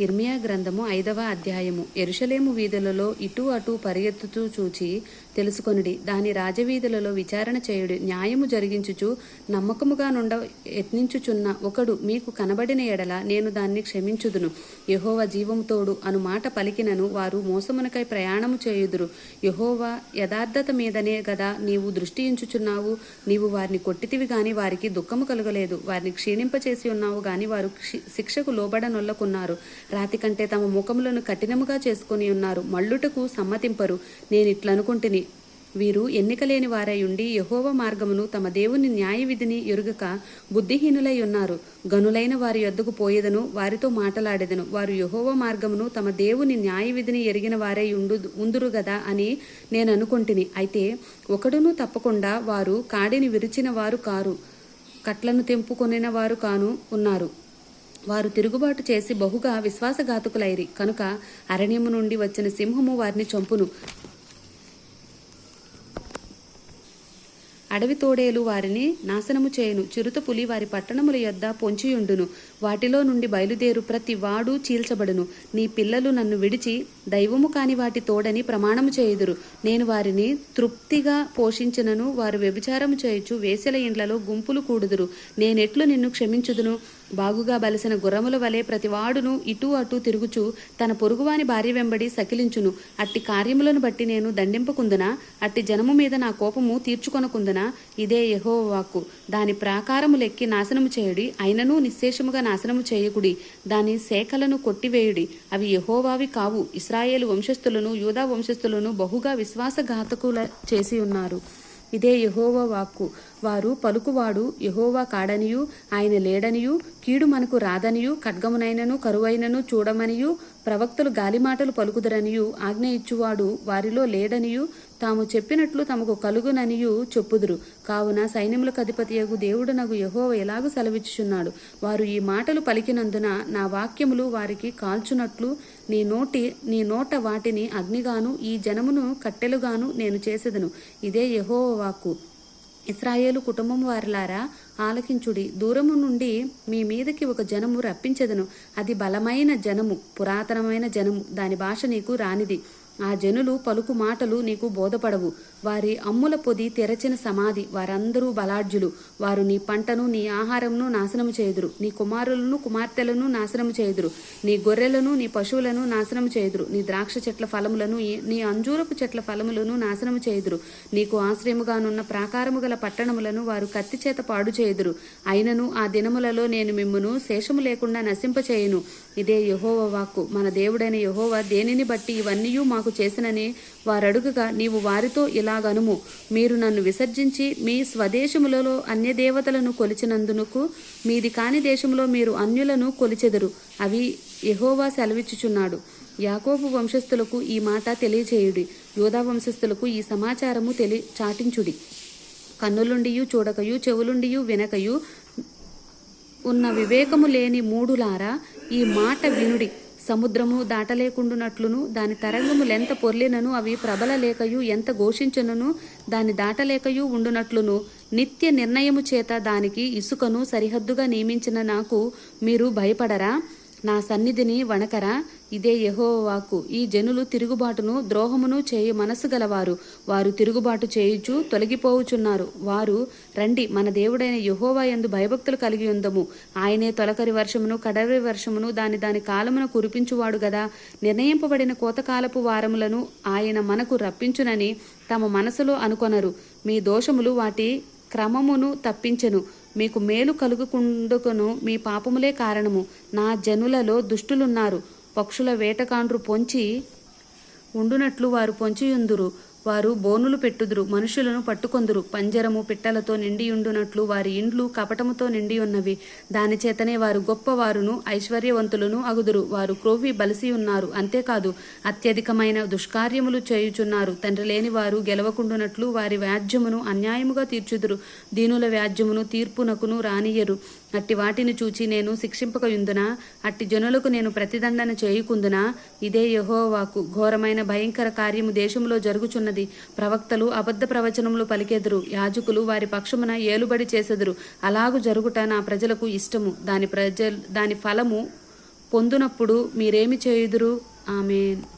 ఇర్మియా గ్రంథము ఐదవ అధ్యాయము. ఎరుషలేము వీధులలో ఇటు అటు పరిగెత్తుతూ చూచి తెలుసుకొనుడి. దాని రాజవీధులలో విచారణ చేయుడి. న్యాయము జరిగించుచు నమ్మకముగా నుండ యత్నించుచున్న ఒకడు మీకు కనబడిన ఎడల నేను దాన్ని క్షమించుదును. యహోవ జీవము తోడు అను మాట పలికినను వారు మోసమునకై ప్రయాణము చేయుదురు. యహోవా యథార్థత మీదనే గదా నీవు దృష్టి ఉంచుచున్నావు నీవు వారిని కొట్టితివి గాని వారికి దుఃఖము కలగలేదు. వారిని క్షీణింపచేసి ఉన్నావు గాని వారు శిక్షకు లోబడనొల్లకున్నారు. రాతి కంటే తమ ముఖములను కఠినముగా చేసుకొని ఉన్నారు. మల్లుటకు సమ్మతింపరు. నేనిట్లనుకుంటుని వీరు ఎన్నికలేని వారై ఉండి యహోవ మార్గమును తమ దేవుని న్యాయ విధిని ఎరుగక బుద్ధిహీనులై ఉన్నారు. గనులైన వారి యొద్దకు పోయేదను వారితో మాట్లాడేదను. వారు యహోవ మార్గమును తమ దేవుని న్యాయ విధిని ఎరిగిన వారై ఉండు ఉందురు గదా అని నేను అనుకుంటుని. అయితే ఒకడును తప్పకుండా వారు కాడిని విరిచిన వారు కారు కట్లను తెంపుకొనిన వారు కాను ఉన్నారు. వారు తిరుగుబాటు చేసి బహుగా విశ్వాసఘాతుకులైరి. కనుక అరణ్యము నుండి వచ్చిన సింహము వారిని చంపును. అడవి తోడేలు వారిని నాశనము చేయును. చిరుత పులి వారి పట్టణముల యొద్ద పొంచియుండును. వాటిలో నుండి బయలుదేరు ప్రతి వాడు చీల్చబడును. నీ పిల్లలు నన్ను విడిచి దైవము కాని వాటి తోడని ప్రమాణము చేయుదురు. నేను వారిని తృప్తిగా పోషించినను. వారు వ్యభిచారము చేయొచ్చు వేసెల ఇండ్లలో గుంపులు కూడుదురు. నేనెట్లు నిన్ను క్షమించుదును. బాగుగా బలిసిన గుర్రముల వలె ప్రతివాడును ఇటూ అటూ తిరుగుచు తన పొరుగువాని భార్య వెంబడి సకిలించును. అట్టి కార్యములను బట్టి నేను దండింపకుందునా? అట్టి జనము మీద నా కోపము తీర్చుకొనకుందునా? ఇదే యహో వాక్కు దాని ప్రాకారము లెక్కి నాశనము చేయుడి అయినను నిశ్శేషముగా నాశనము చేయకుడి. దాని శాఖలను కొట్టివేయుడి. అవి యహోవావి కావు. ఇస్రాయేలు వంశస్థులను యూదా వంశస్థులను బహుగా విశ్వాసఘాతకుల చేసి ఉన్నారు. ఇదే యహోవ వాక్కు. వారు పలుకువాడు యహోవా కాడనియు ఆయన లేడనియు కీడు మనకు రాదనియు ఖడ్గమునైనను కరువైనను చూడమనియు ప్రవక్తలు గాలిమాటలు పలుకుదరనియు ఆజ్ఞ ఇచ్చువాడు వారిలో లేడనియు తాము చెప్పినట్లు తమకు కలుగుననియు చెప్పుదురు. కావున సైన్యములకు అధిపతియగు దేవుడు నగు యహోవ ఎలాగూ సెలవిచ్చుచున్నాడు? వారు ఈ మాటలు పలికినందున నా వాక్యములు వారికి కాల్చునట్లు నీ నోటి నీ నోట వాటిని అగ్నిగాను ఈ జనమును కట్టెలుగాను నేను చేసేదను. ఇదే యహోవ వాక్కు. ఇస్రాయేలు కుటుంబం వారిలారా ఆలకించుడి. దూరము నుండి మీ మీదకి ఒక జనము రప్పించెదను. అది బలమైన జనము పురాతనమైన జనము. దాని భాష నీకు రానిది. ఆ జనులు పలుకు మాటలు నీకు బోధపడవు. వారి అమ్ముల పొది తెరచిన సమాధి వారందరూ బలాఢ్యులు. వారు నీ పంటను నీ ఆహారంను నాశనము చేయుదురు. నీ కుమారులను కుమార్తెలను నాశనము చేయుదురు. నీ గొర్రెలను నీ పశువులను నాశనము చేయుదురు. నీ ద్రాక్ష చెట్ల ఫలములను నీ అంజూరపు చెట్ల ఫలములను నాశనము చేయుదురు. నీకు ఆశ్రయముగానున్న ప్రాకారము గల పట్టణములను వారు కత్తి చేత పాడు చేయుదురు. అయినను ఆ దినములలో నేను మిమ్మును శేషము లేకుండా నశింపచేయును. ఇదే యహోవ వాక్కు. మన దేవుడైన యహోవ దేనిని బట్టి ఇవన్నీ మాకు చేసినని వారడుగగా నీవు వారితో ఇలాగనుము. మీరు నన్ను విసర్జించి మీ స్వదేశములలో అన్య దేవతలను కొలిచినందునకు మీది కాని దేశంలో మీరు అన్యులను కొలిచెదరు. అవి యహోవా సెలవిచ్చుచున్నాడు. యాకోబు వంశస్థులకు ఈ మాట తెలియచేయుడి. యోధా వంశస్థులకు ఈ సమాచారము తెలి చాటించుడి. కన్నులుండియు చూడకయు చెవులుండియు వినకయు ఉన్న వివేకము లేని మూడులారా ఈ మాట వినుడి. సముద్రము దాటలేకుండునట్లును దాని తరంగములెంత పొర్లినను అవి ప్రబల లేకయు ఎంత ఘోషించునను దాని దాటలేకయు ఉండునట్లును. నిత్య నిర్ణయము చేత దానికి ఇసుకను సరిహద్దుగా నియమించిన నాకు మీరు భయపడరా? నా సన్నిధిని వణకరా? ఇదే యహోవాకు. ఈ జనులు తిరుగుబాటును ద్రోహమును చేయు మనసు గలవారు. వారు తిరుగుబాటు చేయుచు తొలగిపోవుచున్నారు. వారు రండి మన దేవుడైన యహోవా యందు భయభక్తులు కలిగి ఉందము. ఆయనే తొలకరి వర్షమును కడరి వర్షమును దాని దాని కాలమును కురిపించువాడు గదా. నిర్ణయింపబడిన కోతకాలపు వారములను ఆయన మనకు రప్పించునని తమ మనసులో అనుకొనరు. మీ దోషములు వాటి క్రమమును తప్పించెను. మీకు మేలు కలుగుకుండుకును మీ పాపములే కారణము. నా జనులలో దుష్టులున్నారు. పక్షుల వేటకాండ్రు పొంచి ఉండునట్లు వారు పొంచియుందురు. వారు బోనులు పెట్టుదురు మనుషులను పట్టుకొందురు. పంజరము పిట్టలతో నిండియుండునట్లు వారి ఇండ్లు కపటముతో నిండి ఉన్నవి దానిచేతనే వారు గొప్పవారును ఐశ్వర్యవంతులను అగుదురు. వారు క్రోవి బలిసి ఉన్నారు అంతేకాదు అత్యధికమైన దుష్కార్యములు చేయుచున్నారు. తండ్రి లేని వారు గెలవకుండునట్లు వారి వ్యాజ్యమును అన్యాయముగా తీర్చుదురు. దీనుల వ్యాజ్యమును తీర్పునకును రానియరు అట్టి వాటిని చూచి నేను శిక్షింపకయుందునా? అట్టి జనులకు నేను ప్రతిదండన చేయుకుందునా? ఇదే యహోవాకు ఘోరమైన భయంకర కార్యము దేశంలో జరుగుచున్నది. ప్రవక్తలు అబద్ధ ప్రవచనములు పలికెదురు. యాజకులు వారి పక్షమున ఏలుబడి చేసెదురు. అలాగు జరుగుట నా ప్రజలకు ఇష్టము. దాని ప్రజ దాని ఫలము పొందునప్పుడు మీరేమి చేయుదురు? ఆమెన్.